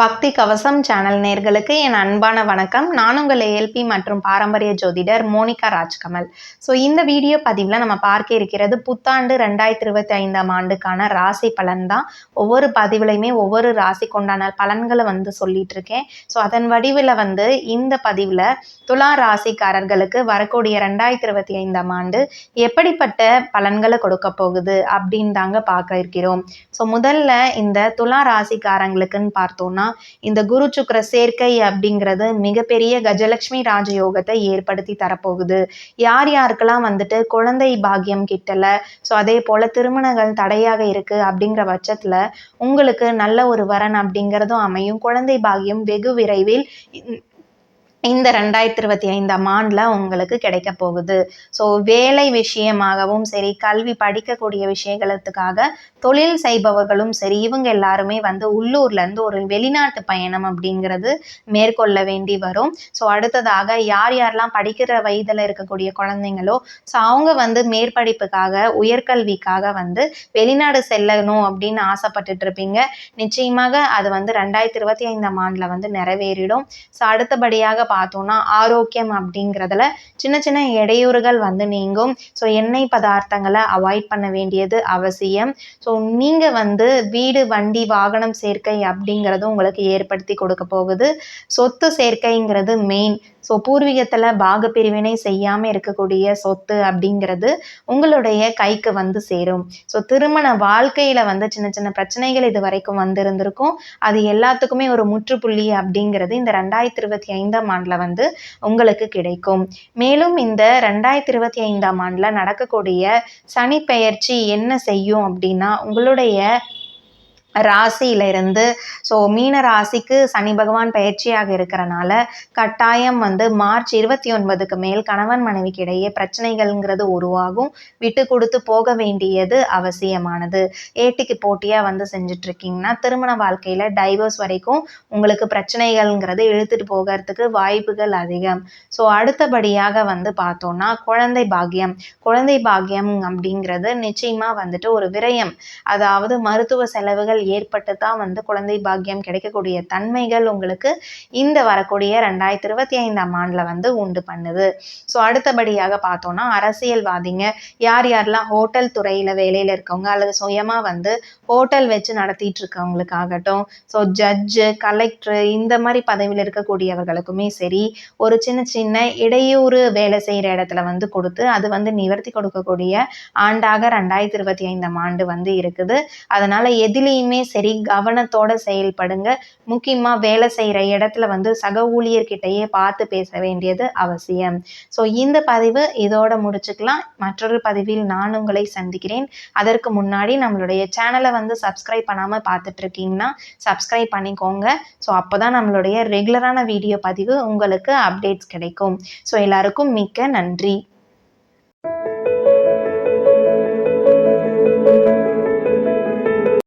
பக்தி கவசம் சேனல் நேர்களுக்கு என் அன்பான வணக்கம். நான் உங்கள் ஏஎல்பி மற்றும் பாரம்பரிய ஜோதிடர் மோனிகா ராஜ்கமல். ஸோ இந்த வீடியோ பதிவில் நம்ம பார்க்க இருக்கிறது புத்தாண்டு ரெண்டாயிரத்தி இருபத்தி ஐந்தாம் ஆண்டுக்கான ராசி பலன் தான் ஒவ்வொரு பதிவுலையுமே ஒவ்வொரு ராசி கொண்டான பலன்களை வந்து சொல்லிட்டு இருக்கேன். ஸோ அதன் வடிவில் வந்து இந்த பதிவில் துலா ராசிக்காரர்களுக்கு வரக்கூடிய ரெண்டாயிரத்தி இருபத்தி ஐந்தாம் ஆண்டு எப்படிப்பட்ட பலன்களை கொடுக்க போகுது அப்படின்னு தாங்க பார்க்க இருக்கிறோம். ஸோ முதல்ல இந்த துலா ராசிக்காரங்களுக்குன்னு பார்த்தோம்னா இந்த குரு சுக்கர சேர்க்கை அப்படிங்கிறது மிகப்பெரிய கஜலட்சுமி ராஜயோகத்தை ஏற்படுத்தி தரப்போகுது. யார் யாருக்கெல்லாம் வந்துட்டு குழந்தை பாக்கியம் கிட்டல ஸோ அதே போல திருமணங்கள் தடையாக இருக்கு அப்படிங்கிற பட்சத்துல உங்களுக்கு நல்ல ஒரு வரன் அப்படிங்கிறதும் அமையும். குழந்தை பாக்கியம் வெகு விரைவில் இந்த ரெண்டாயிரத்தி இருபத்தி ஐந்தாம் ஆண்டில் உங்களுக்கு கிடைக்க போகுது. ஸோ வேலை விஷயமாகவும் சரி கல்வி படிக்கக்கூடிய விஷயங்களுக்காக தொழில் செய்பவர்களும் சரி இவங்க எல்லாருமே வந்து உள்ளூர்லேருந்து ஒரு வெளிநாட்டு பயணம் அப்படிங்கிறது மேற்கொள்ள வேண்டி வரும். ஸோ அடுத்ததாக யார் யாரெல்லாம் படிக்கிற வயதில் இருக்கக்கூடிய குழந்தைங்களோ ஸோ அவங்க வந்து மேற்படிப்புக்காக உயர்கல்விக்காக வந்து வெளிநாடு செல்லணும் அப்படின்னு ஆசைப்பட்டுட்டு இருப்பீங்க. நிச்சயமாக அது வந்து ரெண்டாயிரத்தி இருபத்தி ஐந்தாம் ஆண்டில் வந்து நிறைவேறிடும். ஸோ அடுத்தபடியாக பார்த்தோம்னா ஆரோக்கியம் அப்படிங்கிறதுல சின்ன சின்ன இடையூறுகள் வந்து நீங்கும். ஸோ எண்ணெய் பதார்த்தங்களை அவாய்ட் பண்ண வேண்டியது அவசியம். ஸோ நீங்கள் வந்து வீடு வண்டி வாகனம் சேர்க்கை அப்படிங்கிறது உங்களுக்கு ஏற்படுத்தி கொடுக்க போகுது. சொத்து சேர்க்கைங்கிறது மெயின் ஸோ பூர்வீகத்தில் பாக பிரிவினை செய்யாமல் இருக்கக்கூடிய சொத்து அப்படிங்கிறது உங்களுடைய கைக்கு வந்து சேரும். ஸோ திருமண வாழ்க்கையில் வந்து சின்ன சின்ன பிரச்சனைகள் இது வரைக்கும் வந்திருந்திருக்கும். அது எல்லாத்துக்குமே ஒரு முற்றுப்புள்ளி அப்படிங்கிறது இந்த ரெண்டாயிரத்தி இருபத்தி ஐந்தாம் ஆண்டில் வந்து உங்களுக்கு கிடைக்கும். மேலும் இந்த ரெண்டாயிரத்தி இருபத்தி ஐந்தாம் ஆண்டில் நடக்கக்கூடிய சனி பெயர்ச்சி என்ன செய்யும் அப்படின்னா உங்களுடைய ராசியிலிருந்து. ஸோ மீன ராசிக்கு சனி பகவான் பயிற்சியாக இருக்கிறனால கட்டாயம் வந்து மார்ச் இருபத்தி ஒன்பதுக்கு மேல் கணவன் மனைவிக்கு இடையே பிரச்சனைகள்ங்கிறது உருவாகும். விட்டு கொடுத்து போக வேண்டியது அவசியமானது. ஏட்டிக்கு போட்டியாக வந்து செஞ்சிட்ருக்கீங்கன்னா திருமண வாழ்க்கையில் டைவர்ஸ் வரைக்கும் உங்களுக்கு பிரச்சனைகள்ங்கிறது இழுத்துட்டு போகிறதுக்கு வாய்ப்புகள் அதிகம். ஸோ அடுத்தபடியாக வந்து பார்த்தோன்னா குழந்தை பாக்கியம். குழந்தை பாக்கியம் அப்படிங்கிறது நிச்சயமாக வந்துட்டு ஒரு விரயம். அதாவது மருத்துவ செலவுகள் ஏற்பட்டு தான் வந்து குழந்தை பாக்கியம் கிடைக்கக்கூடிய தன்மைகள் உங்களுக்கு இந்த வரக்கூடிய ரெண்டாயிரத்தி இருபத்தி ஐந்தாம் ஆண்டில் வந்து உண்டு பண்ணுது. ஸோ அடுத்தபடியாக பார்த்தோன்னா அரசியல்வாதிங்க யார் யாரெல்லாம் ஹோட்டல் துறையில் வேலையில் இருக்கவங்க அல்லது சுயமாக வந்து ஹோட்டல் வச்சு நடத்திட்டு இருக்கவங்களுக்காகட்டும் ஸோ ஜட்ஜு கலெக்டர் இந்த மாதிரி பதவியில் இருக்கக்கூடியவர்களுக்குமே சரி ஒரு சின்ன சின்ன இடையூறு வேலை செய்கிற இடத்துல வந்து கொடுத்து அது வந்து நிவர்த்தி கொடுக்கக்கூடிய ஆண்டாக ரெண்டாயிரத்தி இருபத்தி ஐந்தாம் ஆண்டு வந்து இருக்குது. அதனால் எதுலேயுமே சரி கவனத்தோட செயல்படுங்க. முக்கியமாக வேலை செய்கிற இடத்துல வந்து சக ஊழியர்கிட்டயே பார்த்து பேச வேண்டியது அவசியம். ஸோ இந்த பதிவு இதோட முடிச்சுக்கலாம். மற்றொரு பதிவில் நான் உங்களை சந்திக்கிறேன். அதற்கு முன்னாடி நம்மளுடைய சேனலை வந்து சப்ஸ்கிரைப் பண்ணாமல் பார்த்துட்டு இருக்கீங்கன்னா சப்ஸ்கிரைப் பண்ணிக்கோங்க. ஸோ அப்போ தான் நம்மளுடைய ரெகுலரான வீடியோ பதிவு உங்களுக்கு அப்டேட்ஸ் கிடைக்கும். ஸோ எல்லாருக்கும் மிக்க நன்றி.